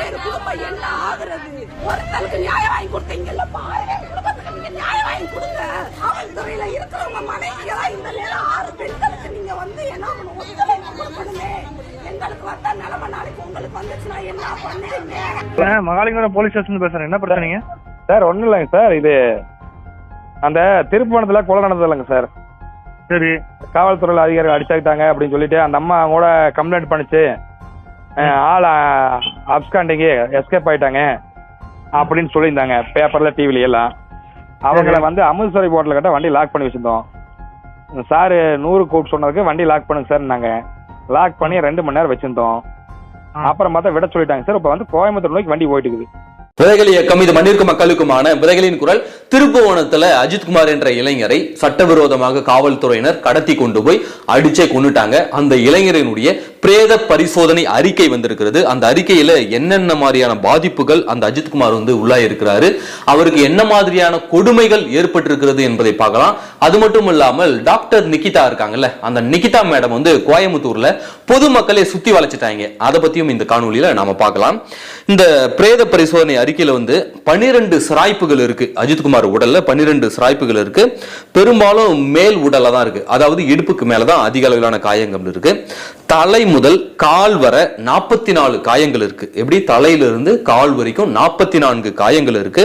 பேர் குடும்பம் என்ன ஆகுறது? ஒருத்தருக்கு நியாயம் வாங்கி கொடுத்தீங்கல்ல பாருங்க குடும்பத்துக்கு நீங்க நியாயம் வாங்கி கொடுங்க. காவல்துறையில இருக்கிறவங்க மனைவிகளா இந்த நேரம் ஆறு பெண்களுக்கு நீங்க வந்து என்ன? ஒத்துழைப்பு கொடுக்கணுமே. எங்களுக்கு வந்த நிலைமை நாளைக்கு உங்களுக்கு வந்துச்சுன்னா என்ன பண்ணுவீங்க? மகாலிங்கபுரம் போலீஸ் ஸ்டேஷன் பேசுறேன். என்ன பிரச்சனைங்க சார் ஒன்றும் இல்லைங்க சார். இது அந்த திருப்பணத்தில் கொலை நடந்தது இல்லைங்க சார். சரி. காவல்துறையில் அதிகாரிகள் அடிச்சாக்கிட்டாங்க அப்படின்னு சொல்லிட்டு அந்த அம்மா கூட கம்ப்ளைண்ட் பண்ணுச்சு. ஆள் அப்ஸ்காண்டிங்கு எஸ்கேப் ஆயிட்டாங்க அப்படின்னு சொல்லியிருந்தாங்க. பேப்பரில் டிவில எல்லாம். அவங்கள வந்து அமிர்தசரி போர்ட்டில் கிட்ட வண்டி லாக் பண்ணி வச்சிருந்தோம். சார் நூறு கூப்பிட்டு சொன்னதுக்கு வண்டி லாக் பண்ணுங்க சார் நாங்க லாக் பண்ணி ரெண்டு மணி நேரம் வச்சிருந்தோம். அப்புறம் பார்த்தா விட சொல்லிட்டாங்க. சார் இப்போ வந்து கோயம்புத்தூர் நோக்கி வண்டி போயிட்டு இருக்குது. விதைகள் இயக்கம் இது மண்ணிற்கு மக்களுக்குமான விதைகளின் குரல். திருப்புவனத்துல அஜித்குமார் என்ற இளைஞரை சட்டவிரோதமாக காவல்துறையினர் கடத்தி கொண்டு போய் அடிச்சே கொண்டுட்டாங்க அந்த இளைஞரினுடைய பிரேத பரிசோதனை அறிக்கை வந்திருக்கிறது. அந்த அறிக்கையில என்னென்ன மாதிரியான பாதிப்புகள் அந்த அஜித்குமார் வந்து உள்ளாயிருக்கிறாரு. அவருக்கு என்ன மாதிரியான கொடுமைகள் ஏற்பட்டிருக்கிறது என்பதை பார்க்கலாம். அது மட்டும் இல்லாமல் டாக்டர் நிகிதா இருக்காங்கல்ல அந்த நிகிதா மேடம் வந்து கோயம்புத்தூர்ல பொதுமக்களை சுத்தி வளைச்சிட்டாங்க அதை பத்தியும் இந்த காணொலியில நாம பார்க்கலாம். இந்த பிரேத பரிசோதனை அறிக்கையில வந்து பனிரெண்டு சிராய்ப்புகள் இருக்கு அஜித்குமார் உடல்ல. பனிரெண்டு சிராய்ப்புகள் இருக்கு. பெரும்பாலும் மேல் உடல்ல தான் இருக்கு. அதாவது இடுப்புக்கு மேலதான் அதிக அளவிலான காயங்கள் இருக்கு. தலை முதல் கால் வர நாற்பத்தி நாலு காயங்கள் இருக்கு. எப்படி? தலையிலிருந்து கால் வரைக்கும் நாற்பத்தி நான்கு காயங்கள் இருக்கு.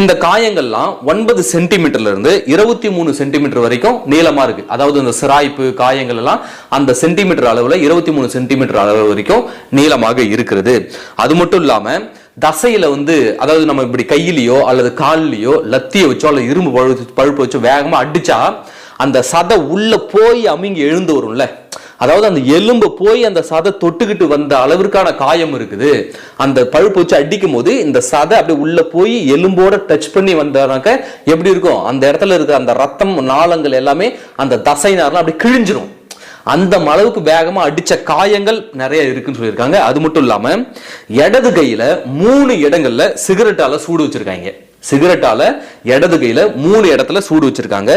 இந்த காயங்கள்லாம் ஒன்பது சென்டிமீட்டர்ல இருந்து இருபத்தி மூணு சென்டிமீட்டர் வரைக்கும் நீளமா இருக்கு. அதாவது இந்த சிராய்ப்பு காயங்கள் எல்லாம் அந்த சென்டிமீட்டர் அளவுல இருபத்தி மூணு சென்டிமீட்டர் அளவு வரைக்கும் நீளமாக இருக்கிறது. அது மட்டும் இல்லாம தசையில வந்து அதாவது நம்ம இப்படி கையிலயோ அல்லது கால்லயோ லத்திய வச்சோ அல்லது இரும்பு பழுப்பு பழுப்பு வச்சோ வேகமா அடிச்சா அந்த சதை உள்ள போய் அமுங்கி எழுந்து வரும்ல. அதாவது அந்த எலும்பு போய் அந்த சதை தொட்டுக்கிட்டு வந்த அளவிற்கான காயம் இருக்குது. அந்த பழுப்பு வச்சு அடிக்கும் போது இந்த சதை அப்படியே உள்ள போய் எலும்போட டச் பண்ணி வந்தாக்க எப்படி இருக்கும்? அந்த இடத்துல இருக்கிற அந்த ரத்தம் நாளங்கள் எல்லாமே அந்த தசைனாரெல்லாம் அப்படியே கிழிஞ்சிரும். அந்த அளவுக்கு வேகமா அடிச்ச காயங்கள் நிறைய இருக்குன்னு சொல்லியிருக்காங்க. அது மட்டும் இல்லாம இடது கையில மூணு இடங்கள்ல சிகரெட்டால சூடு வச்சிருக்காங்க. சிகரெட்டால இடது கையில மூணு இடத்துல சூடு வச்சிருக்காங்க.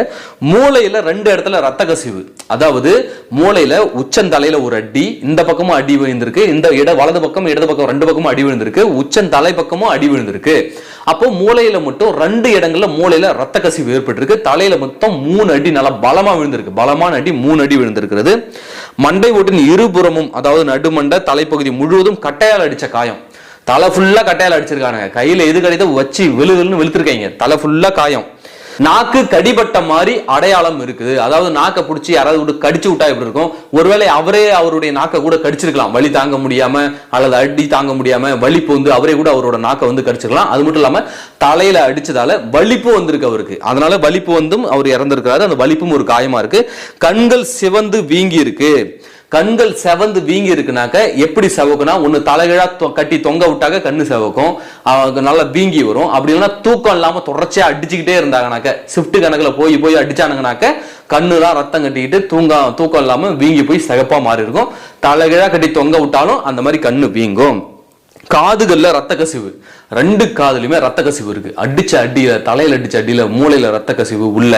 மூளையில ரெண்டு இடத்துல ரத்த கசிவு. அதாவது மூளையில உச்சந்தலையில ஒரு அடி இந்த பக்கமும் அடி விழுந்திருக்கு. இந்த இட வலது பக்கம் இடது பக்கம் ரெண்டு பக்கமும் அடி விழுந்திருக்கு. உச்சந்தலை பக்கமும் அடி விழுந்திருக்கு. அப்போ மூளையில மட்டும் ரெண்டு இடங்கள்ல மூளையில ரத்த கசிவு ஏற்பட்டிருக்கு. தலையில மொத்தம் மூணு அடி நல்லா பலமா விழுந்திருக்கு. பலமான அடி மூணு அடி விழுந்திருக்கிறது. மண்டை ஓட்டின் இருபுறமும் அதாவது நடுமண்டை தலைப்பகுதி முழுவதும் கட்டையால் அடிச்ச காயம். தலை ஃபுல்லா கட்டையால் அடிச்சிருக்காங்க கையில எது கிடைத்தோ வச்சு விழுதுன்னு விழுன்னு வெளுத்திருக்காங்க தலை ஃபுல்லா காயம். நாக்கு கடிபட்ட மாதிரி அடையாளம் இருக்குது. அதாவது நாக்கை பிடிச்சி யாராவது விட்டு கடிச்சு விட்டா எப்படி இருக்கும்? ஒருவேளை அவரே அவருடைய நாக்கை கூட கடிச்சிருக்கலாம். வலி தாங்க முடியாம அல்லது அடி தாங்க முடியாம வலிப்பு வந்து அவரே கூட அவரோட நாக்கை வந்து கடிச்சிருக்கலாம். அது மட்டும் இல்லாம தலையில அடிச்சதால வலிப்பு வந்திருக்கு அவருக்கு. அதனால வலிப்பு வந்தும் அவர் இறந்திருக்கிறாரு. அந்த வலிப்பும் ஒரு காயமா இருக்கு. கண்கள் சிவந்து வீங்கி இருக்கு கண்கள் செவந்து வீங்கி இருக்குனாக்க எப்படி செவக்குனா ஒன்று தலைகீழா தொ- கட்டி தொங்க விட்டாக்க கண்ணு செவக்கும். அவங்க நல்லா வீங்கி வரும். அப்படி இல்லைன்னா தூக்கம் இல்லாமல் தொடர்ச்சியாக அடிச்சுக்கிட்டே இருந்தாங்கனாக்க ஷிஃப்ட் கணக்கில் போய் போய் அடிச்சானுங்கனாக்க கண்ணுலாம் ரத்தம் கட்டிக்கிட்டு தூங்க தூக்கம் இல்லாமல் வீங்கி போய் சிகப்பாக மாறி இருக்கும். தலைகீழா கட்டி தொங்க விட்டாலும் அந்த மாதிரி கண்ணு வீங்கும். காதுகளில் ரத்த கசிவு. ரெண்டு காதுலையுமே ரத்த கசிவு இருக்கு. அடிச்ச அடியில தலையில அடிச்ச அடியில மூளையில ரத்த கசிவு உள்ள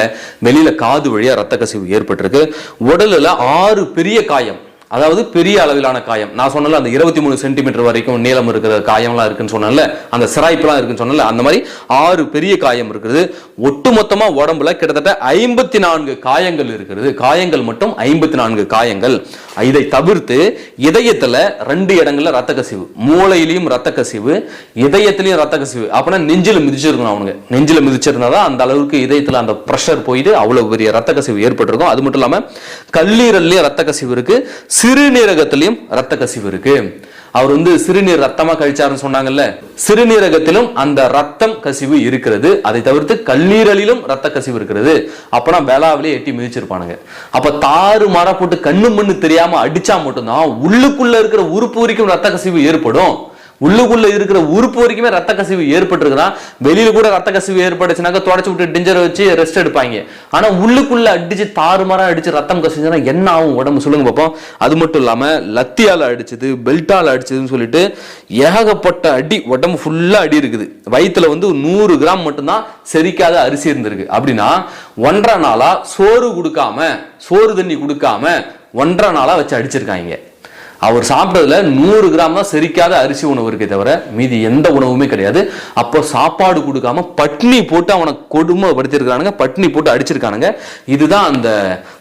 வெளியில காது வழியா ரத்த கசிவு ஏற்பட்டிருக்கு. உடலில் ஆறு பெரிய காயம். அதாவது பெரிய அளவிலான காயம். நான் சொன்னல அந்த இருபத்தி மூணு சென்டிமீட்டர் வரைக்கும் நீளம் இருக்கிற காயம்லாம் இருக்குன்னு சொன்னேன்ல அந்த சிராய்ப்புலாம் இருக்குன்னு சொன்னல அந்த மாதிரி ஆறு பெரிய காயம் இருக்குது. ஒட்டுமொத்தமா உடம்புல கிட்டத்தட்ட ஐம்பத்தி நான்கு காயங்கள் இருக்கிறது. காயங்கள் மட்டும் ஐம்பத்தி நான்கு காயங்கள். இதை தவிர்த்து இதயத்துல ரெண்டு இடங்கள்ல ரத்த கசிவு மூளையிலையும் ரத்த கசிவு இதயத்திலையும் ரத்த கசிவு அப்படின்னா நெஞ்சில் மிதிச்சிருக்கணும் அவனுங்க. நெஞ்சில் மிதிச்சிருந்தாதான் அந்த அளவுக்கு இதயத்துல அந்த ப்ரெஷர் போயிட்டு அவ்வளவு பெரிய ரத்த கசிவு ஏற்பட்டிருக்கும். அது மட்டும் இல்லாம கல்லீரல்லையும் ரத்த கசிவு இருக்கு. சிறுநீரகத்திலையும் ரத்த கசிவு இருக்கு. அவர் வந்து சிறுநீர் ரத்தமா கழிச்சாருன்னு சொன்னாங்கல்ல. சிறுநீரகத்திலும் அந்த ரத்தம் கசிவு இருக்கிறது. அதை தவிர்த்து கல்லீரலிலும் ரத்த கசிவு இருக்கிறது. அப்பனா வேளாவிலே எட்டி மிதிச்சிருப்பானுங்க. அப்ப தாறு மாறா போட்டு கண்ணு மண்ணு தெரியாம அடிச்சா மட்டும்தான் உள்ளுக்குள்ள இருக்கிற உறுப்பு வரைக்கும் ரத்த கசிவு ஏற்படும். உள்ளுக்குள்ள இருக்கிற உறுப்பு வரைக்குமே ரத்த கசிவு ஏற்பட்டிருக்குன்னா வெளியில கூட ரத்த கசிவு ஏற்பட்டுச்சுனாக்க தொடச்சு விட்டு டிஞ்சரை வச்சு ரெஸ்ட் எடுப்பாங்க. ஆனா உள்ளுக்குள்ள அடிச்சு தாறுமாறா அடிச்சு ரத்தம் கசிஞ்சுன்னா என்ன ஆகும்? உடம்பு சொல்லுங்க பார்ப்போம் அது மட்டும் இல்லாம லத்தியால அடிச்சது பெல்ட்டால அடிச்சதுன்னு சொல்லிட்டு ஏகப்பட்ட அடி உடம்பு ஃபுல்லா அடி இருக்குது. வயிற்றுல வந்து நூறு கிராம் மட்டும்தான் செரிக்காத அரிசி இருந்திருக்கு. அப்படின்னா ஒன்றரை நாளா சோறு கொடுக்காம சோறு தண்ணி கொடுக்காம ஒன்றரை நாளா வச்சு அடிச்சிருக்காங்க. அவர் சாப்பிட்டதுல நூறு கிராம் தான் செரிக்காத அரிசி உணவு இருக்கே தவிர மீதி எந்த உணவுமே கிடையாது. அப்போ சாப்பாடு கொடுக்காம பட்னி போட்டு அவனை கொடுமைப்படுத்தியிருக்கானுங்க பட்னி போட்டு அடிச்சிருக்கானுங்க. இதுதான் அந்த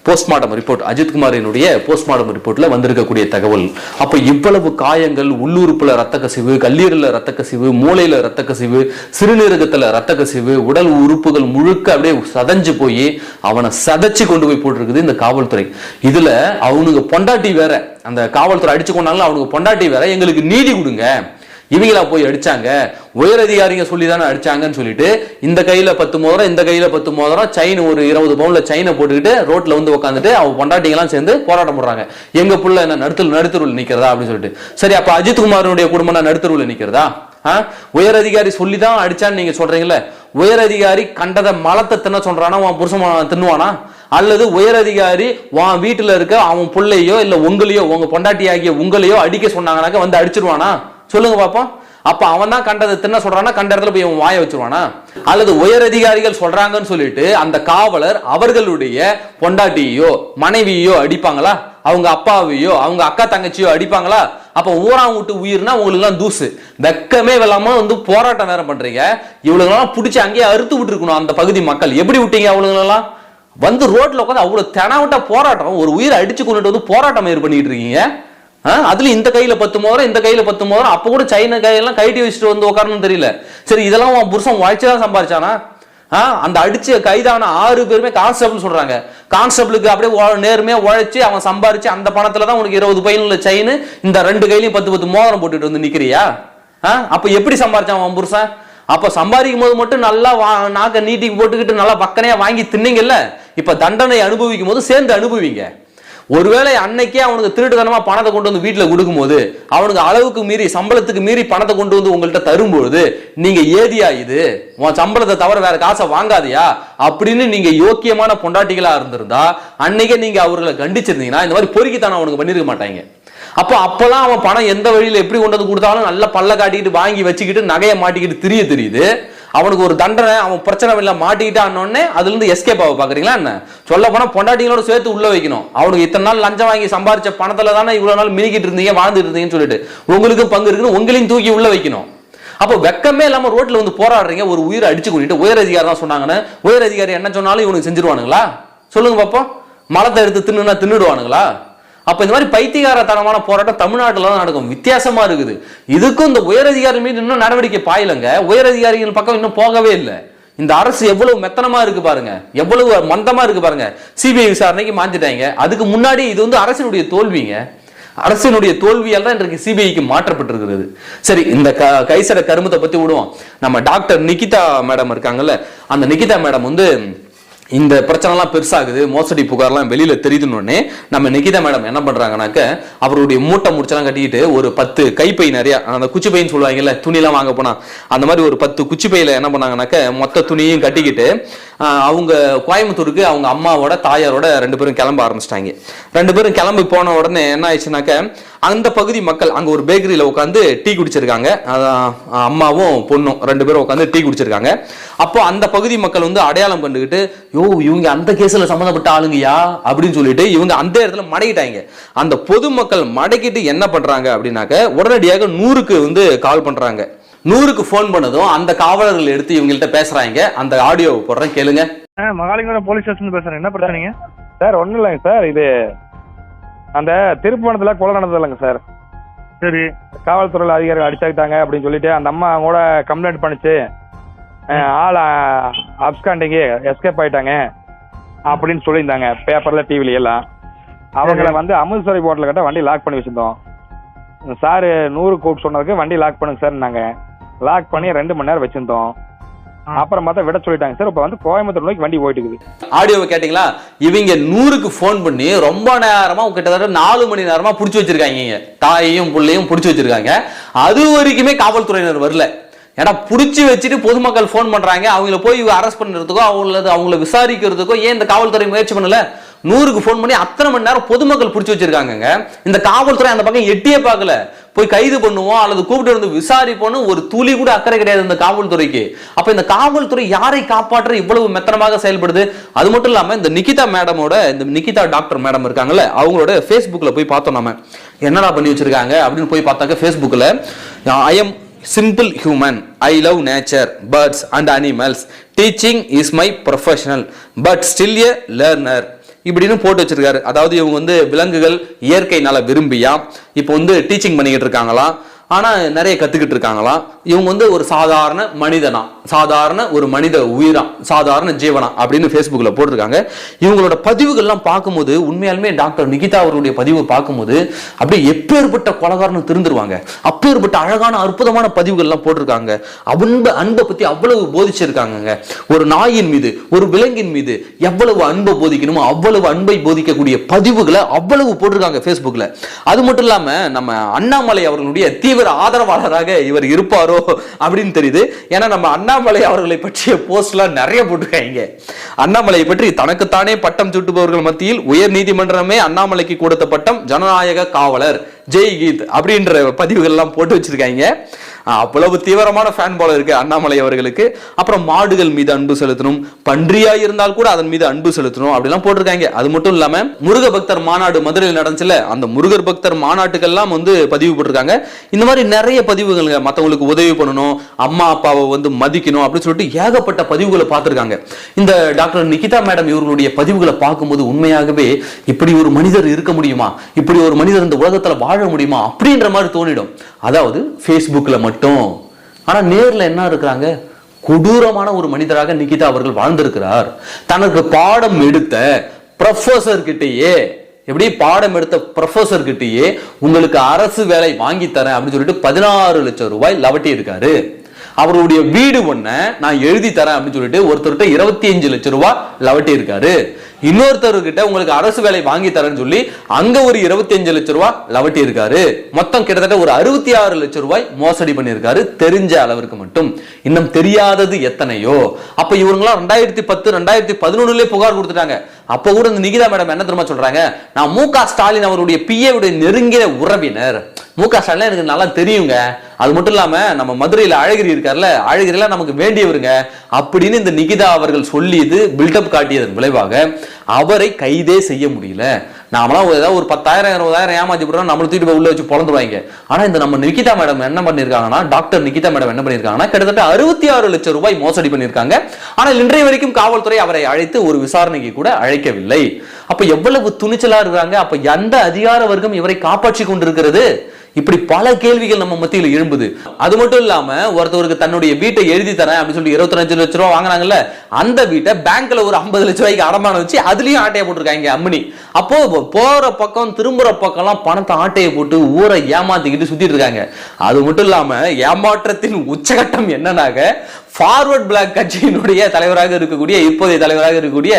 போஸ்ட்மார்ட்டம் ரிப்போர்ட் அஜித்குமாரினுடைய போஸ்ட்மார்ட்டம் ரிப்போர்ட்ல வந்திருக்கக்கூடிய தகவல். அப்ப இவ்வளவு காயங்கள் உள்ளுறுப்புல ரத்த கசிவு கல்லீரல்ல ரத்த கசிவு மூளையில ரத்த கசிவு சிறுநீரகத்துல ரத்த கசிவு உடல் உறுப்புகள் முழுக்க அப்படியே சதஞ்சு போய் அவனை சதைச்சு கொண்டு போய் போட்டிருக்குது இந்த காவல்துறை. இதுல அவனுங்க பொண்டாட்டி வேற. அந்த காவல்துறை அடிச்சு கொண்டாலும் அவனுக்கு பொண்டாட்டி வேற எங்களுக்கு நீதி கொடுங்க. இவங்களா போய் அடிச்சாங்க. உயர் அதிகாரிங்க சொல்லி தானே அடிச்சாங்கன்னு சொல்லிட்டு இந்த கையில பத்து மோதிரம் இந்த கையில பத்து மோதிரம் செயின் ஒரு இருபது பவுன்ல செயினை போட்டுக்கிட்டு ரோட்ல வந்து உட்காந்துட்டு அவங்க பொண்டாட்டிங்கெல்லாம் சேர்ந்து போராட்டம் போடுறாங்க. எங்க புள்ள என்ன நடுத்தல் நடுத்தருவில் நிக்கிறதா அப்படின்னு சொல்லிட்டு. சரி அப்ப அஜித் குமாரனுடைய குடும்பம் நடுத்தருவில் நிக்கிறதா? ஆ? உயர் அதிகாரி சொல்லி தான் அடிச்சான்னு நீங்க சொல்றீங்களே உயர் அதிகாரி கண்டதை மலத்தை தின்ன சொல்றானா உன் புருஷன் தின்னுவானா? அல்லது உயர் அதிகாரி உன் வீட்டில் இருக்க அவன் பிள்ளையோ இல்லை உங்களையோ உங்க பொண்டாட்டி ஆகிய உங்களையோ அடிக்க சொன்னாங்கனாக்க வந்து அடிச்சிருவானா? சொல்லுங்க பாப்போம். அப்ப அவன் தான் கண்டதை தின்ன சொல்றானா? கண்ட இடத்துல போய் அவன் வாய வச்சிருவானா? அல்லது உயர் அதிகாரிகள் சொல்றாங்கன்னு சொல்லிட்டு அந்த காவலர் அவர்களுடைய பொண்டாட்டியோ மனைவியோ அடிப்பாங்களா? அவங்க அப்பாவையோ அவங்க அக்கா தங்கச்சியோ அடிப்பாங்களா? அப்ப ஊரா விட்டு உயிர்னா உங்களுக்கு எல்லாம் தூசு. வெக்கமே இல்லாம வந்து போராட்டம் நேரம் பண்றீங்க. இவளுங்கெல்லாம் பிடிச்சி அங்கேயே அறுத்து விட்டுருக்கணும் அந்த பகுதி மக்கள். எப்படி விட்டீங்க அவளுங்களெல்லாம்? வந்து ரோட்ல உட்காந்து அவ்வளவு தெனாவட்டா போராட்டம் ஒரு உயிரை அடிச்சு கொண்டுட்டு வந்து போராட்டம் ஏறு பண்ணிட்டு இருக்கீங்க. ஆ, அதுல இந்த கையில பத்து மோதிரம் இந்த கையில பத்து மோதிரம் அப்ப கூட சைனா கையெல்லாம் கைட்டி வச்சுட்டு வந்து உட்காரணும்னு தெரியல. சரி இதெல்லாம் உன் புருஷன் உழைச்சுதான் சம்பாரிச்சானா? ஆ, அந்த அடிச்சு கைதான ஆறு பேருமே கான்ஸ்டபிள் சொல்றாங்க. கான்ஸ்டபிளுக்கு அப்படியே நேர்மையா உழைச்சு அவன் சம்பாரிச்சு அந்த பணத்துல தான் உனக்கு இருபது பையன்ல செயின் இந்த ரெண்டு கையிலையும் பத்து பத்து மோதிரம் போட்டுட்டு வந்து நிக்கிறியா? ஆ, அப்ப எப்படி சம்பாரிச்சான் அவன் புருஷன்? அப்போ சம்பாதிக்கும் போது மட்டும் நல்லா வா- நாக்க நீட்டிக்கு போட்டுக்கிட்டு நல்லா பக்கனையாக வாங்கி தின்னீங்கல்ல? இப்போ தண்டனை அனுபவிக்கும் போது சேர்ந்து அனுபவிங்க. ஒருவேளை அன்னைக்கே அவனுக்கு திருட்டுத்தனமாக பணத்தை கொண்டு வந்து வீட்டில் கொடுக்கும்போது அவனுக்கு அளவுக்கு மீறி சம்பளத்துக்கு மீறி பணத்தை கொண்டு வந்து உங்கள்கிட்ட தரும்பொழுது நீங்கள் ஏதியா இது? உன் சம்பளத்தை தவிர வேற காசை வாங்காதியா? அப்படின்னு நீங்கள் யோக்கியமான பொண்டாட்டிகளாக இருந்திருந்தா அன்னைக்கே நீங்கள் அவர்களை கண்டிச்சிருந்தீங்கன்னா இந்த மாதிரி பொறுக்கித்தானே அவனுக்கு பண்ணிருக்க மாட்டாங்க. அப்போ அப்போலாம் அவன் பணம் எந்த வழியில் எப்படி கொண்டு வந்து கொடுத்தாலும் நல்ல பல்ல காட்டிக்கிட்டு வாங்கி வச்சுக்கிட்டு நகையை மாட்டிக்கிட்டு தெரிய தெரியுது. அவனுக்கு ஒரு தண்டனை அவன் பிரச்சனை இல்லை மாட்டிக்கிட்டான்னொடனே அதுலேருந்து எஸ்கேப் ஆக பார்க்குறீங்களா என்ன? சொல்ல போனால் பொண்டாட்டிங்களோட சேர்த்து உள்ளே வைக்கணும். அவனுக்கு இத்தனை நாள் லஞ்சம் வாங்கி சம்பாரிச்ச பணத்தில் தானே இவ்வளோ நாள் மினிக்கிட்டு இருந்தீங்க வாழ்ந்துட்டு இருந்தீங்கன்னு சொல்லிட்டு உங்களுக்கும் பங்கு இருக்குன்னு உங்களையும் தூக்கி உள்ளே வைக்கணும். அப்போ வெக்கமே இல்லாமல் ரோட்டில் வந்து போராடுறீங்க ஒரு உயிரை அடிச்சு கூட்டிட்டு உயர் அதிகாரி தான் சொன்னாங்கன்னு. உயர் அதிகாரி என்ன சொன்னாலும் இவனுக்கு செஞ்சிருவானுங்களா? சொல்லுங்க பாப்போம். மலத்தை எடுத்து தின்னுனா தின்னுடுவானுங்களா? அப்போ இந்த மாதிரி பைத்தியகாரத்தனமான போராட்டம் தமிழ்நாட்டில் தான் நடக்கும். வித்தியாசமாக இருக்குது. இதுக்கும் இந்த உயர் அதிகாரி மீது இன்னும் நடவடிக்கை பாயலங்க. உயர் அதிகாரிகள் பக்கம் இன்னும் போகவே இல்லை. இந்த அரசு எவ்வளவு மெத்தனமா இருக்கு பாருங்க. எவ்வளவு மந்தமா இருக்கு பாருங்க. சிபிஐ விசாரணைக்கு மாத்திட்டாங்க. அதுக்கு முன்னாடி இது வந்து அரசினுடைய தோல்விங்க. அரசினுடைய தோல்வியால் தான் இன்றைக்கு சிபிஐக்கு மாற்றப்பட்டிருக்கிறது. சரி இந்த க கைசட கருமத்தை பத்தி விடுவோம். நம்ம டாக்டர் நிகிதா மேடம் இருக்காங்கல்ல. அந்த நிகிதா மேடம் வந்து இந்த பிரச்சனைலாம் பெருசாகுது மோசடி புகார்லாம் வெளியில் தெரியுதுன்னு நம்ம நிகிதா மேடம் என்ன பண்றாங்கனாக்க அவருடைய மூட்டை முடிச்செல்லாம் கட்டிக்கிட்டு ஒரு பத்து கைப்பை நிறையா அந்த குச்சி பையன்னு சொல்லுவாங்கல்ல துணிலாம் வாங்க போனால் அந்த மாதிரி ஒரு பத்து குச்சி பையில் என்ன பண்ணாங்கனாக்க மொத்த துணியும் கட்டிக்கிட்டு அவங்க கோயம்புத்தூருக்கு அவங்க அம்மாவோட தாயாரோட ரெண்டு பேரும் கிளம்ப ஆரம்பிச்சிட்டாங்க. ரெண்டு பேரும் கிளம்பி போன உடனே என்ன ஆயிடுச்சுனாக்க அந்த பகுதி மக்கள் அங்க ஒரு பேக்கரியில உட்காந்து டீ குடிச்சிருக்காங்க. அம்மாவும் பொண்ணும் ரெண்டு பேரும் உட்காந்து டீ குடிச்சிருக்காங்க. அப்போ அந்த பகுதி மக்கள் வந்து அடையாளம் பண்ணிக்கிட்டு யோ இவங்க அந்த கேஸ்ல சம்மந்தப்பட்ட ஆளுங்கயா? அப்படின்னு சொல்லிட்டு இவங்க அந்த இடத்துல மடக்கிட்டாங்க. அந்த பொதுமக்கள் மடக்கிட்டு என்ன பண்றாங்க அப்படின்னாக்க உடனடியாக நூறுக்கு வந்து கால் பண்றாங்க. நூறுக்கு ஃபோன் பண்ணதும் அந்த காவலர்கள் எடுத்து இவங்கள்ட்ட பேசுறாங்க. அந்த ஆடியோ போடுறேன் கேளுங்க. மகாலிங்கபுரம் போலீஸ் ஸ்டேஷன் பேசுறேன். என்ன பிரச்சனைங்க சார் ஒன்றும் இல்லைங்க சார். இது அந்த திருப்பணத்தில் கொலை நடந்தது இல்லைங்க சார். சரி. காவல்துறையில் அதிகாரிகள் அடிச்சாக்கிட்டாங்க அப்படின்னு சொல்லிட்டு அந்த அம்மா கூட கம்ப்ளைண்ட் பண்ணுச்சு. ஆள் அப்ஸ்காண்டிங்கு எஸ்கேப் ஆயிட்டாங்க அப்படின்னு சொல்லியிருந்தாங்க பேப்பர்ல டிவில எல்லாம். அவங்கள வந்து அமிர்தசரி போர்ட்டில் கிட்ட வண்டி லாக் பண்ணி வச்சிருந்தோம். சார் நூறு கூப்பிட்டு சொன்னதுக்கு வண்டி லாக் பண்ணுங்க சார் நாங்க. லாக் பண்ணி ரெண்டு மணி நேரம் வச்சிருந்தோம். அப்புறம் பார்த்தா விட சொல்லிட்டாங்க. சார் இப்போ வந்து கோயம்புத்தூர் நோக்கி வண்டி போயிட்டு இருக்குது ஆடியோவை கேட்டீங்களா? இவங்க நூறுக்கு ஃபோன் பண்ணி ரொம்ப நேரமா கிட்டத்தட்ட நாலு மணி நேரமா புடிச்சு வச்சிருக்காங்க இங்க. தாயையும் புள்ளையும் புடிச்சு வச்சிருக்காங்க. அது வரைக்குமே காவல்துறையினர் வரல. ஏன்னா புடிச்சு வச்சுட்டு பொதுமக்கள் ஃபோன் பண்றாங்க. அவங்கள போய் அரெஸ்ட் பண்றதுக்கோ அவங்கள அவங்கள விசாரிக்கிறதுக்கோ ஏன் இந்த காவல்துறை முயற்சி பண்ணல? நூறுக்கு ஃபோன் பண்ணி அத்தனை மணி நேரம் பொதுமக்கள் புடிச்சு வச்சிருக்காங்கங்க. இந்த காவல்துறை அந்த பக்கம் எட்டியே பார்க்கல. போய் கைது பண்ணுவோம் அல்லது கூப்பிட்டு வந்து விசாரிப்போம்னு ஒரு துளி கூட அக்கறை கிடையாது இந்த காவல்துறைக்கு. அப்ப இந்த காவல்துறை யாரை காப்பாற்ற இவ்வளவு மெத்தனமாக செயல்படுது? அது மட்டும் இல்லாம இந்த நிகிதா மேடமோட இந்த நிகிதா டாக்டர் மேடம் இருக்காங்கல்ல அவங்களோட ஃபேஸ்புக்கில் போய் பார்த்தோம் நம்ம என்னடா பண்ணி வச்சிருக்காங்க அப்படின்னு போய் பார்த்தாக்க ஃபேஸ்புக்கில் I am simple human I love nature birds and animals teaching is my professional but still a learner இப்படின்னு போட்டு வச்சிருக்காரு. அதாவது இவங்க வந்து விலங்குகள் இயற்கை நல விரும்பியா? இப்போ வந்து டீச்சிங் பண்ணிக்கிட்டு இருக்காங்களாம் ஆனா நிறைய கத்துக்கிட்டு இருக்காங்களாம் இவங்க வந்து ஒரு சாதாரண மனிதனா? சாதாரண ஒரு மனித உயிரா? சாதாரண ஜீவனா? அப்படின்னு ஃபேஸ்புக்ல போட்டிருக்காங்க. இவங்களோட பதிவுகள்லாம் பார்க்கும்போது உண்மையாலுமே டாக்டர் நிகிதா அவர்களுடைய பதிவு பார்க்கும்போது அப்படியே எப்பேற்பட்ட கொலகாரன்னு திருந்துருவாங்க. அப்பேற்பட்ட அழகான அற்புதமான பதிவுகள்லாம் போட்டிருக்காங்க. அன்பு அன்பை பத்தி அவ்வளவு போதிச்சிருக்காங்கங்க. ஒரு நாயின் மீது ஒரு விலங்கின் மீது எவ்வளவு அன்பை போதிக்கணுமோ அவ்வளவு அன்பை போதிக்கக்கூடிய பதிவுகளை அவ்வளவு போட்டிருக்காங்க ஃபேஸ்புக்ல அது மட்டும் இல்லாம நம்ம அண்ணாமலை அவர்களுடைய தீவிர ஆதரவாளராக இவர் இருப்பாரோ அப்படின்னு தெரியுது. ஏன்னா நம்ம அண்ணாமலை அவர்களை பற்றிய போஸ்ட்லாம் நிறைய போட்டிருக்காங்க. அண்ணாமலையை பற்றி தனக்குத்தானே பட்டம் சூட்டுபவர்கள் மத்தியில் உயர் நீதிமன்றமே அண்ணாமலைக்கு கொடுத்த பட்டம் ஜனநாயக காவலர் ஜெய் கீத் அப்படின்ற பதிவுகள்லாம் போட்டு வச்சிருக்காங்க. அவ்வளவு தீவிரமான ஃபேன் போல இருக்கு அண்ணாமலை அவர்களுக்கு. அப்புறம் மாடுகள் மீது அன்பு செலுத்தணும். பன்றியா இருந்தால் கூட அதன் மீது அன்பு செலுத்தணும். அப்படிலாம் போட்டிருக்காங்க. அது மட்டும் இல்லாம முருக பக்தர் மாநாடு மதுரையில் நடந்துச்சுல அந்த முருகர் பக்தர் மாநாட்டுக்கெல்லாம் வந்து பதிவு போட்டிருக்காங்க. இந்த மாதிரி நிறைய பதிவுகள் மற்றவங்களுக்கு உதவி பண்ணணும் அம்மா அப்பாவை வந்து மதிக்கணும் அப்படின்னு சொல்லிட்டு ஏகப்பட்ட பதிவுகளை பார்த்துருக்காங்க. இந்த டாக்டர் நிகிதா மேடம் இவர்களுடைய பதிவுகளை பார்க்கும்போது உண்மையாகவே இப்படி ஒரு மனிதர் இருக்க முடியுமா? இப்படி ஒரு மனிதர் இந்த உலகத்தில் வாழ முடியுமா? அப்படின்ற மாதிரி தோணிடும். அதாவது ஃபேஸ்புக்கில் மட்டும் மட்டும். ஆனால் நேரில் என்ன இருக்கிறாங்க? கொடூரமான ஒரு மனிதராக நிகிதா அவர்கள் வாழ்ந்திருக்கிறார். தனக்கு பாடம் எடுத்த ப்ரொஃபஸர் கிட்டேயே எப்படி பாடம் எடுத்த ப்ரொஃபஸர் கிட்டேயே உங்களுக்கு அரசு வேலை வாங்கி தரேன் அப்படின்னு சொல்லிட்டு பதினாறு லட்சம் ரூபாய் லவட்டி இருக்காரு. அவருடைய வீடு ஒன்ன நான் எழுதி தரேன் அப்படின்னு சொல்லிட்டு ஒருத்தர்கிட்ட இருபத்தி அஞ்சு லட்சம் ரூபாய் லவட்டி இருக்காரு. இன்னொருத்தர்கிட்ட உங்களுக்கு அரசு வேலை வாங்கி தரேன்னு சொல்லி அங்க ஒரு இருபத்தி அஞ்சு லட்சம் ரூபாய் லவட்டி இருக்காரு மொத்தம் கிட்டத்தட்ட ஒரு அறுபத்தி ஆறு லட்சம் ரூபாய் மோசடி பண்ணியிருக்காரு. தெரிஞ்ச அளவிற்கு மட்டும். இன்னும் தெரியாதது எத்தனையோ? அப்ப இவங்களாம் ரெண்டாயிரத்தி பத்து ரெண்டாயிரத்தி பதினொன்னுலயே புகார் கொடுத்துட்டாங்க. அப்ப கூட இந்த நிகிதா மேடம் என்ன தெரியுமா சொல்றாங்க? நான் மு க ஸ்டாலின் அவருடைய பிஏவுடைய நெருங்கிய உறவினர். மு க ஸ்டாலின் எனக்கு நல்லா தெரியுங்க. அது மட்டும் இல்லாம நம்ம மதுரையில் அழகிரி இருக்கார்ல அழகிரிலாம் நமக்கு வேண்டியவருங்க. அப்படின்னு இந்த நிகிதா அவர்கள் சொல்லி இது பில்டப் காட்டியதன் விளைவாக அவரை கைதே செய்ய முடியல. நாமலாம் ஒரு ஏதாவது ஒரு பத்தாயிரம் இருபதாயிரம் ஏமாத்தி போடுறோம் நம்மளை தூக்கிட்டு போய் உள்ள வச்சு பிறந்துருவாங்க ஆனா இந்த நம்ம நிகிதா மேடம் என்ன பண்ணிருக்காங்கன்னா டாக்டர் நிகிதா மேடம் என்ன பண்ணிருக்காங்கன்னா கிட்டத்தட்ட அறுபத்தி ஆறு லட்சம் ரூபாய் மோசடி பண்ணிருக்காங்க. ஆனால் இன்றைய வரைக்கும் காவல்துறை அவரை அழைத்து ஒரு விசாரணைக்கு கூட அழைக்கவில்லை. அப்ப எவ்வளவு துணிச்சலா இருக்கிறாங்க? அப்ப எந்த அதிகார வர்க்கம் இவரை காப்பாற்றி கொண்டிருக்கிறது? இப்படி பல கேள்விகள் நம்ம மத்தியில் எழும்புது. அது மட்டும் இல்லாம ஒருத்தவருக்கு தன்னுடைய வீட்டை எழுதி தரேன் அப்படின்னு சொல்லி இருபத்தஞ்சு லட்ச ரூபா வாங்குறாங்கல்ல அந்த வீட்டை பேங்க்ல ஒரு ஐம்பது லட்ச ரூபாய்க்கு அடமானம் வச்சு அதுலயும் ஆட்டையை போட்டிருக்காங்க அம்மனி அப்போ போற பக்கம் திரும்புற பக்கம்லாம் பணத்தை ஆட்டையை போட்டு ஊரை ஏமாத்திக்கிட்டு சுத்திட்டு இருக்காங்க. அது மட்டும் இல்லாம ஏமாற்றத்தின் உச்சகட்டம் என்னன்னாக ஃபார்வர்ட் பிளாக் கட்சியினுடைய தலைவராக இருக்கக்கூடிய இப்போதைய தலைவராக இருக்கக்கூடிய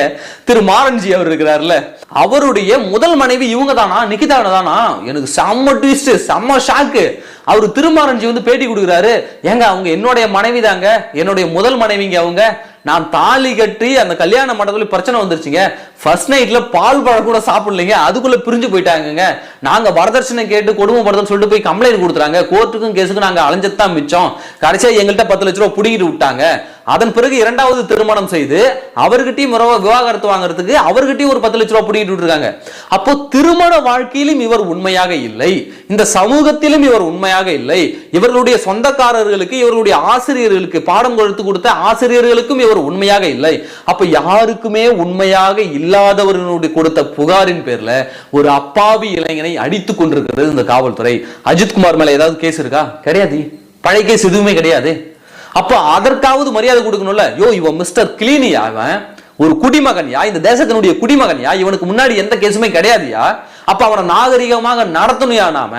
திரு மாரன்ஜி அவர் இருக்கிறார்ல. அவருடைய முதல் மனைவி இவங்க தானா நிகிதா தானா எனக்கு செம்ம ட்விஸ்ட் செம்ம ஷாக்கு அவர் திருமாரஞ்சி வந்து பேட்டி கொடுக்குறாரு. ஏங்க அவங்க என்னுடைய மனைவி தாங்க என்னுடைய முதல் மனைவிங்க அவங்க. நான் தாலி கட்டி அந்த கல்யாண மண்டபத்தில் பிரச்சனை வந்துருச்சுங்க. ஃபர்ஸ்ட் நைட்ல பால் பழம் கூட சாப்பிடலைங்க. அதுக்குள்ள பிரிஞ்சு போயிட்டாங்கங்க. நாங்க வரதட்சணை கேட்டு கொடுமைப்படுதுன்னு சொல்லிட்டு போய் கம்ப்ளைண்ட் கொடுத்துறாங்க கோர்ட்டுக்கும் கேஸுக்கும் நாங்க அலைஞ்சதான் மிச்சம். கடைசியா எங்கள்கிட்ட பத்து லட்ச ரூபா பிடிக்கிட்டு விட்டாங்க. அதன் பிறகு இரண்டாவது திருமணம் செய்து அவர்கிட்டயும் முறவ விவாகரத்து வாங்குறதுக்கு அவர்கிட்டயும் ஒரு பத்து லட்ச ரூபா புடிங்கிட்டு இருக்காங்க அப்போ திருமண வாழ்க்கையிலும் இவர் உண்மையாக இல்லை. இந்த சமூகத்திலும் இவர் உண்மையாக இல்லை. இவர்களுடைய சொந்தக்காரர்களுக்கு இவர்களுடைய ஆசிரியர்களுக்கு பாடம் கொடுத்து கொடுத்த ஆசிரியர்களுக்கும் இவர் உண்மையாக இல்லை. அப்ப யாருக்குமே உண்மையாக இல்லாதவர்களுடைய கொடுத்த புகாரின் பேர்ல ஒரு அப்பாவி இளைஞனை அடித்துக் கொண்டிருக்கிறது இந்த காவல்துறை. அஜித்குமார் மேல ஏதாவது கேஸ் இருக்கா? கிடையாது. பழைய கேஸ் எதுவுமே கிடையாது. அப்போ அதற்காவது மரியாதை கொடுக்கணும்ல? யோ இவன் மிஸ்டர் கிளீனியா அவன் ஒரு குடிமகன்யா? இந்த தேசத்தினுடைய குடிமகன்யா? இவனுக்கு முன்னாடி எந்த கேஸுமே கிடையாதுயா? அப்ப அவனை நாகரிகமாக நடத்தணும்யா நாம?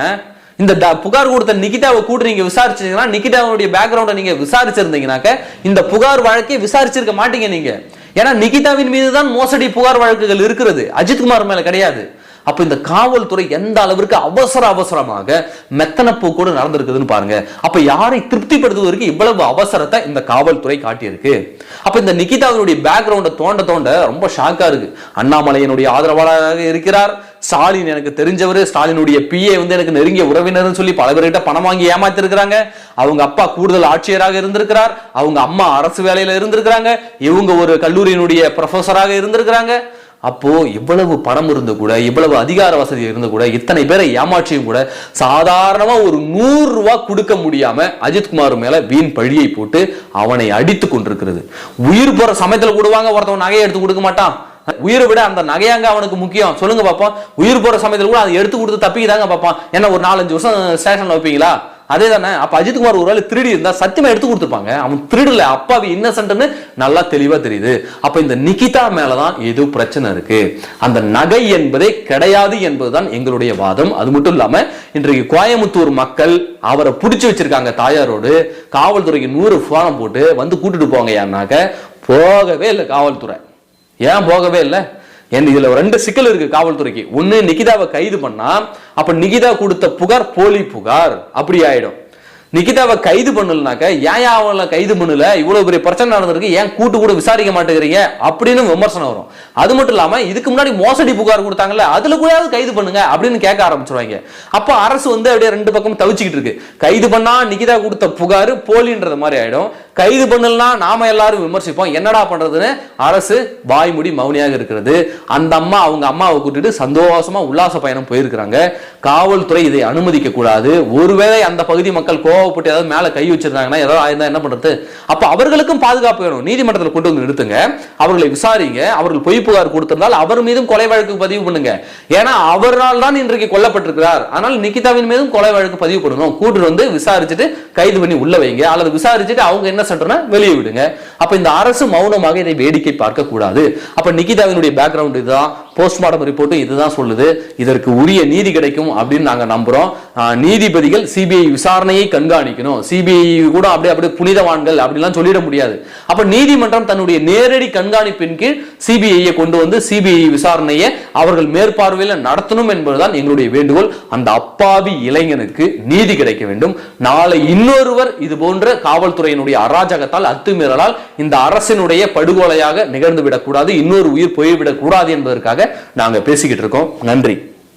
இந்த ட- புகார் கொடுத்த நிகிதாவை கூட்டு நீங்க விசாரிச்சீங்கன்னா நிகிதாவுடைய பேக்ரவுண்டை நீங்க விசாரிச்சிருந்தீங்கனாக்க இந்த புகார் வழக்கை விசாரிச்சிருக்க மாட்டீங்க நீங்க. ஏன்னா நிகிதாவின் மீது தான் மோசடி புகார் வழக்குகள் இருக்கிறது. அஜித்குமார் மேல கிடையாது. அப்ப இந்த காவல்துறை எந்த அளவிற்கு அவசர அவசரமாக மெத்தனப்போ கூட நடந்திருக்குதுன்னு பாருங்க. அப்ப யாரை திருப்திப்படுத்துவதற்கு இவ்வளவு அவசரத்தை இந்த காவல்துறை காட்டியிருக்கு. அப்ப இந்த நிகிதாவினுடைய பேக்ரவுண்டை தோண்ட தோண்ட ரொம்ப ஷாக்கா இருக்கு. அண்ணாமலையினுடைய ஆதரவாளராக இருக்கிறார். ஸ்டாலின் எனக்கு தெரிஞ்சவர். ஸ்டாலினுடைய பிஏ வந்து எனக்கு நெருங்கிய உறவினர்னு சொல்லி பல பேர்கிட்ட பணம் வாங்கி ஏமாத்திருக்கிறாங்க. அவங்க அப்பா கூடுதல் ஆட்சியராக இருந்திருக்கிறார். அவங்க அம்மா அரசு வேலையில இருந்திருக்கிறாங்க. இவங்க ஒரு கல்லூரியினுடைய ப்ரொஃபஸராக இருந்திருக்கிறாங்க. அப்போது இவ்வளவு பணம் இருந்து கூட இவ்வளவு அதிகார வசதி இருந்து கூட இத்தனை பேரை ஏமாற்றியும் கூட சாதாரணமாக ஒரு நூறுரூவா கொடுக்க முடியாமல் அஜித்குமார் மேலே வீண் பழியை போட்டு அவனை அடித்து கொண்டிருக்கிறது. உயிர் போகிற சமயத்தில் கூடுவாங்க ஒருத்தவன் நகையை எடுத்து கொடுக்க மாட்டான். உயிரை விட அந்த நகையாங்க அவனுக்கு முக்கியம். சொல்லுங்க பாப்போம். உயிர் போற சமயத்தில் கூட அதை எடுத்து கொடுத்து தப்பிக்குதாங்க பாப்பான் என்ன ஒரு நாலஞ்சு வருஷம் ஸ்டேஷன்ல வைப்பீங்களா? அதே தானே அப்ப அஜித்குமார் ஒரு வேளை திருடி இருந்தா சத்தியமா எடுத்து கொடுத்துருப்பாங்க. அவன் திருடல. அப்பாவி இன்னசென்ட்னு நல்லா தெளிவா தெரியுது. அப்ப இந்த நிகிதா மேலதான் ஏதோ பிரச்சனை இருக்கு. அந்த நகை என்பதே கிடையாது என்பதுதான் எங்களுடைய வாதம். அது மட்டும் இல்லாம இன்றைக்கு கோயமுத்தூர் மக்கள் அவரை பிடிச்சு வச்சிருக்காங்க தாயாரோடு. காவல்துறைக்கு நூறு ஃபோனம் போட்டு வந்து கூட்டிட்டு போங்க யாருனாக்க? போகவே இல்லை காவல்துறை. ஏன் போகவே இல்லை? என் இதுல ரெண்டு சிக்கல் இருக்கு காவல்துறைக்கு. ஒண்ணு நிகிதாவை கைது பண்ணா அப்ப நிகிதா கொடுத்த புகார் போலி புகார் அப்படி ஆயிடும். நிகிதாவை கைது பண்ணலனாக்க ஏன் அவங்கள கைது பண்ணல? இவ்வளவு பெரிய பிரச்சனை நடந்திருக்கு ஏன் கூட்டு கூட விசாரிக்க மாட்டேங்கிறீங்க? அப்படின்னு விமர்சனம் வரும். அது மட்டும் இல்லாம இதுக்கு முன்னாடி மோசடி புகார் கொடுத்தாங்கல்ல அதுல கூட கைது பண்ணுங்க அப்படின்னு கேட்க ஆரம்பிச்சிருவாங்க. அப்ப அரசு வந்து அப்படியே ரெண்டு பக்கம் தவிச்சுக்கிட்டு இருக்கு. கைது பண்ணா நிகிதா கொடுத்த புகார் போலின்றது மாதிரி ஆயிடும். கைது பண்ணலாம் நாம எல்லாரும் விமர்சிப்போம். என்னடா பண்றதுன்னு அரசு வாய்மூடி மௌனியாக இருக்கிறது. அந்த அம்மா அவங்க அம்மாவை கூட்டிட்டு சந்தோஷமா உல்லாச பயணம் போயிருக்கிறாங்க. காவல்துறை இதை அனுமதிக்க கூடாது ஒருவேளை அந்த பகுதி மக்கள் கோவப்பட்டு ஏதாவது மேல கை வச்சிருந்தாங்கன்னா ஏதாவது ஆயிருந்தா என்ன பண்றது? அப்ப அவர்களுக்கும் பாதுகாப்பு வேணும். நீதிமன்றத்தில் கொண்டு வந்து நிறுத்துங்க. அவர்களை விசாரிங்க. அவர்கள் பொய் புகார் கொடுத்திருந்தால் அவர் மீதும் கொலை வழக்கு பதிவு பண்ணுங்க. ஏன்னா அவரால் தான் இன்றைக்கு கொல்லப்பட்டிருக்கிறார். ஆனால் நிகிதாவின் மீதும் கொலை வழக்கு பதிவு பண்ணணும். கூட்டு வந்து விசாரிச்சுட்டு கைது பண்ணி உள்ள வைங்க. அல்லது விசாரிச்சுட்டு அவங்க என்ன சொல்றனா வெளியே விடுங்க. அப்ப இந்த அரசு மௌனமாக இதை வேடிக்கை பார்க்க கூடாது அப்ப நிகிதாவினுடைய பேக்ரவுண்ட் இதுதான். போஸ்ட்மார்டம் ரிப்போர்ட்டும் இதுதான் சொல்லுது. இதற்கு உரிய நீதி கிடைக்கும் அப்படின்னு நாங்கள் நம்புகிறோம் நீதிபதிகள் சிபிஐ விசாரணையை கண்காணிக்கணும். சிபிஐ கூட அப்படியே அப்படியே புனிதவான்கள் அப்படிலாம் சொல்லிட முடியாது. அப்போ நீதிமன்றம் தன்னுடைய நேரடி கண்காணிப்பின் கீழ் சிபிஐயை கொண்டு வந்து சிபிஐ விசாரணையை அவர்கள் மேற்பார்வையில் நடத்தணும் என்பதுதான் எங்களுடைய வேண்டுகோள். அந்த அப்பாவி இளைஞனுக்கு நீதி கிடைக்க வேண்டும். நாளை இன்னொருவர் இது போன்ற காவல்துறையினுடைய அராஜகத்தால் அத்துமீறலால் இந்த அரசினுடைய படுகொலையாக நிகழ்ந்துவிடக்கூடாது. இன்னொரு உயிர் போய்விடக்கூடாது என்பதற்காக நாங்க பேசிக்கிட்டு இருக்கோம். நன்றி.